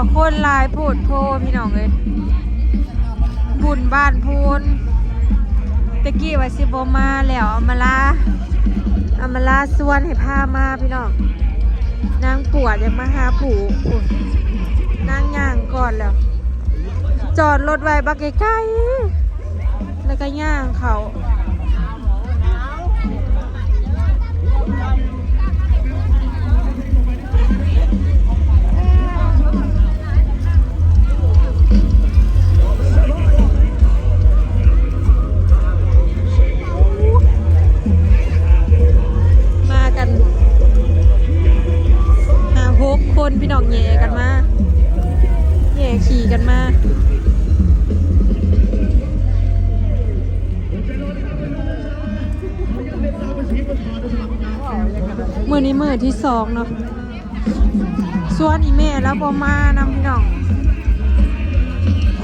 ว่าคนลายโพดโพพี่น้องเลยบุญบ้านพูนตะกี้ว่าสิบมาแล้วเอามาลาเอามาลาส่วนให้พามาพี่น้องนางปวดอยากมาหาผูนางย่างก่อนแล้ว จอดรถไว้บักใกล้ๆแล้วก็ย่างเขา มือนี้มือที่สองเนาะส่วนอีเมแล้วบอมานำพี่น้อง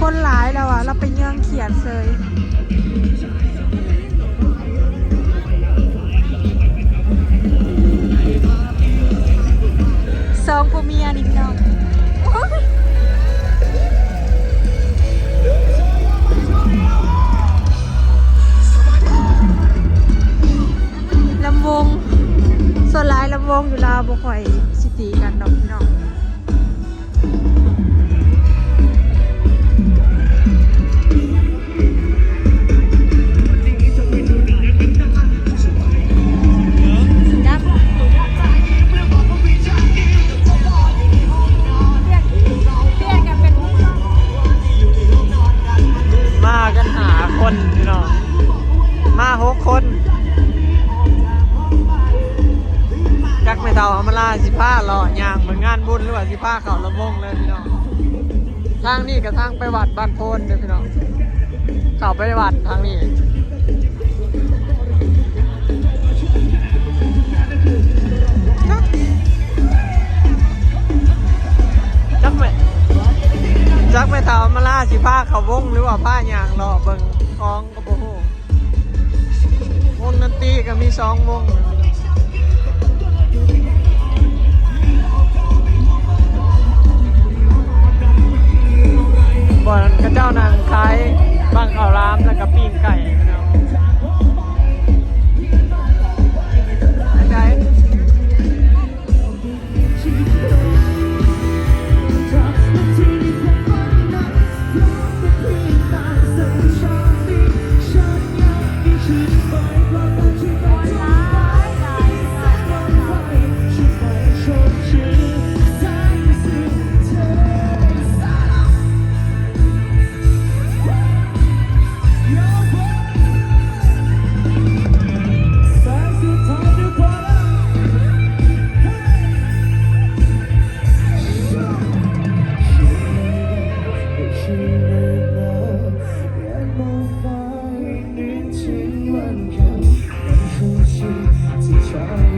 คนหลายแล้วอะเราไปเยื่องเขียนเลยสองผัวเมียนี่พี่น้อง วงอยู่ลาวบ่ค่อยสิตีกันดอกพี่น้องมากันหาคนพี่น้องมาหกคน สิผ้าหล่อยางเหมือนงานบุญหรือว่าสิผ้าเขาละมงเลยพี่น้องทางนี้กับทางไปวัดบ้านโพนเด้อพี่น้องเขาไปวัดทางนี้จักไม่จักไม่เท่าอำมาล่าสิผ้าเขาวงหรือว่าผ้ายางรอเบิ่งคล้องก็บ่ฮู้วงดนตรีก็มีสองวง บ่อนกระเจ้านางคล้ายบางข้าวรามแล้วก็ปิ้งไก่พี่น้อง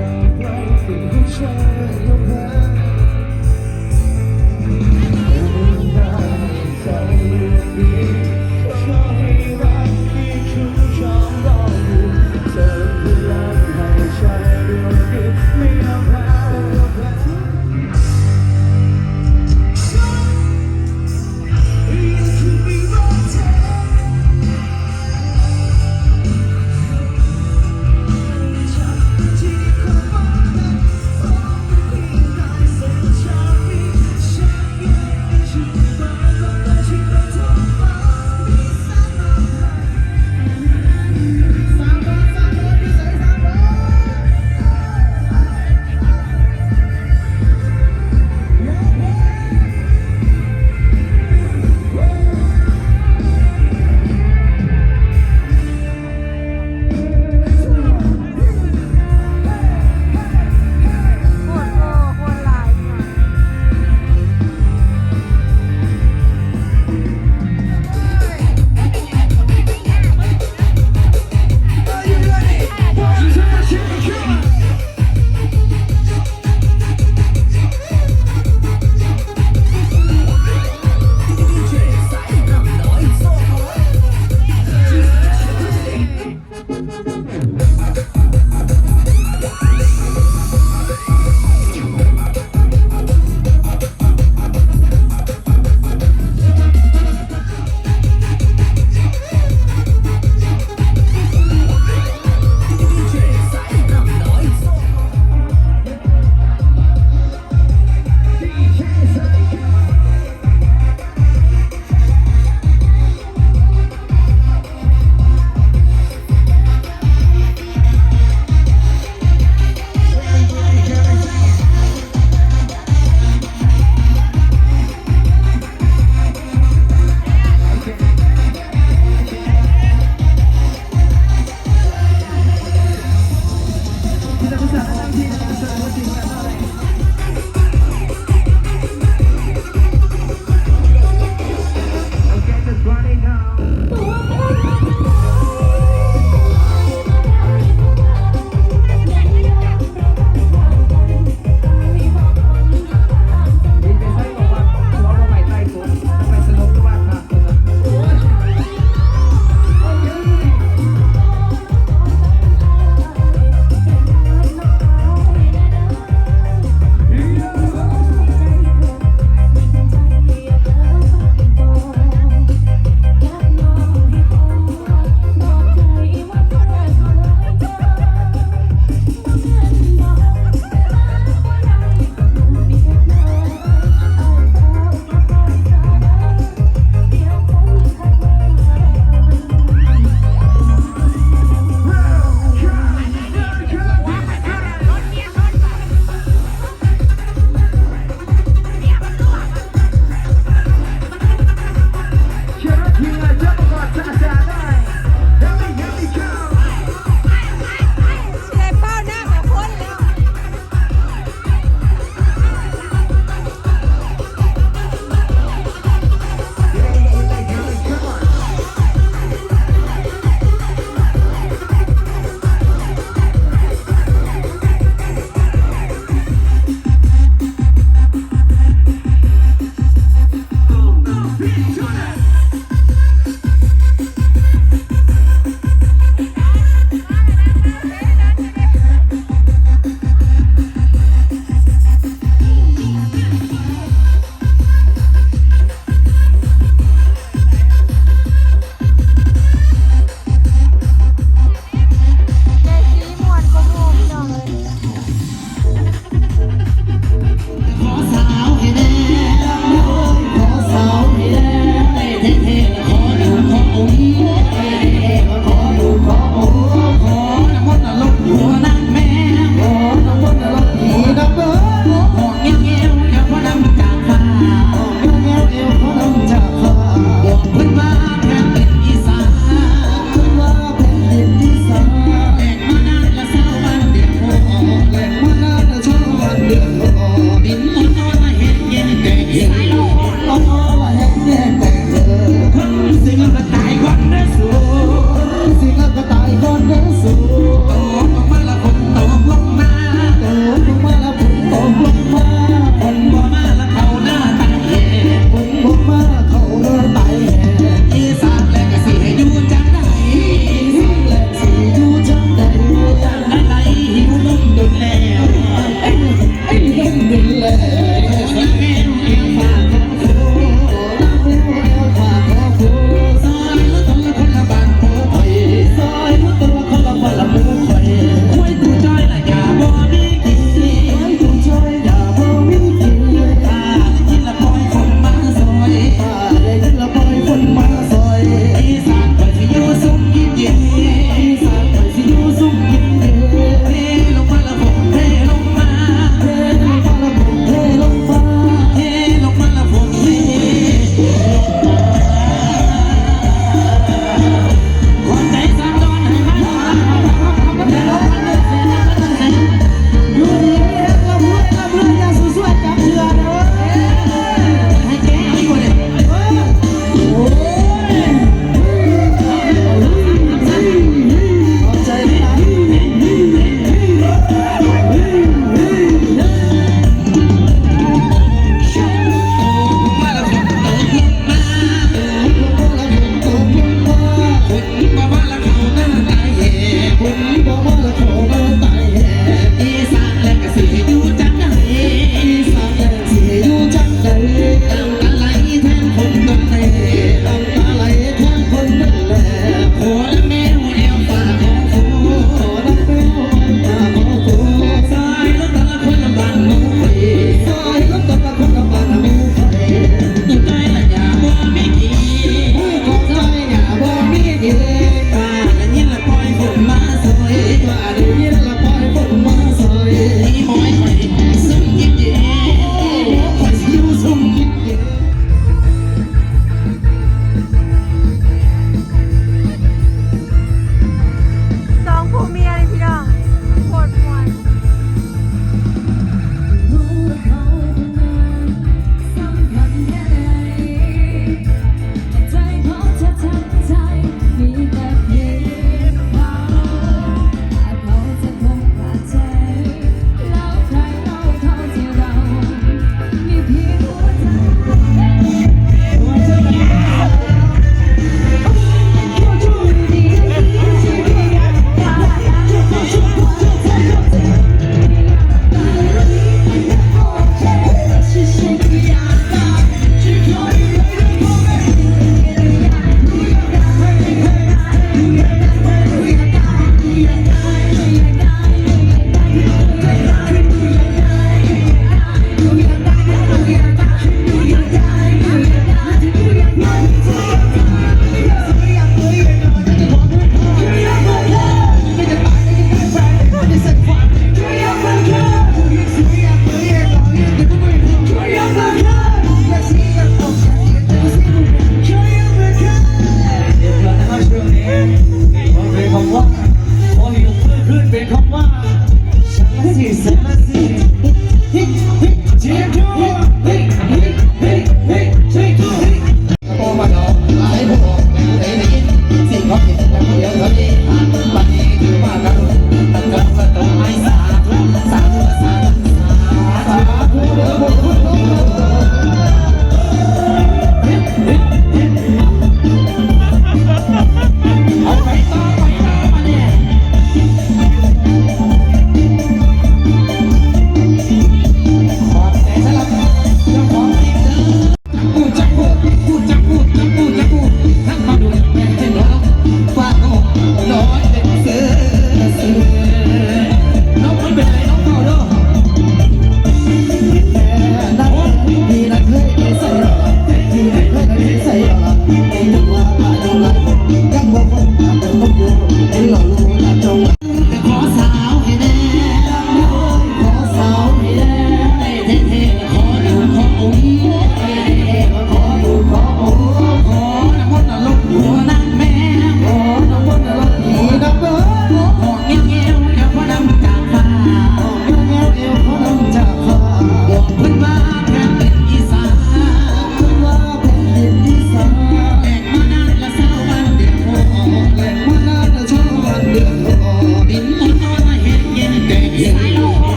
Yeah.